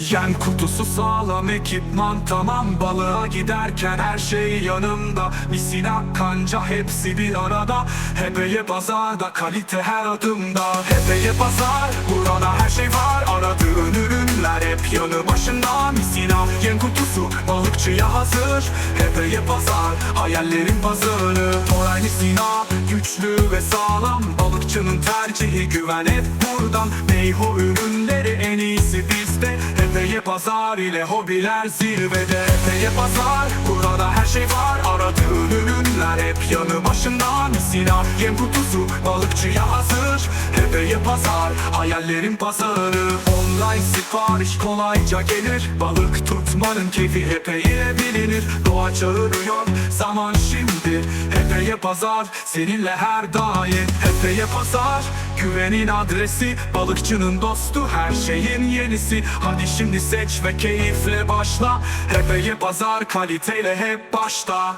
Yen kutusu sağlam ekipman tamam Balığa giderken her şey yanımda. Misina kanca hepsi bir arada. Hepeye pazarda kalite her adımda. Hepeye pazar burada her şey var. Aradığın ürünler hep yanı başında. Misina yen kutusu balıkçıya hazır. Hepeye pazar hayallerin pazarı. Toray Misina güçlü ve sağlam. Balıkçının tercihi güven hep buradan. Meyho ürünleri en iyisi bizde pazar ile hobiler zirvede. Hepeye pazar? Burada her şey var. Aradığın ürünler hep yanı başında Misina yem kutusu balıkçıya hazır. Hepeye pazar hayallerin pazarı. Online sipariş kolayca gelir. Balık tutmanın keyfi hepeye bilinir Doğa çağırıyor zaman şimdi Hepeye pazar seninle her daim. Hepeye pazar güvenin adresi. Balıkçının dostu her şeyin yenisi. Hadi şimdi seç ve keyifle başla. Hepeye pazar kaliteyle hep başta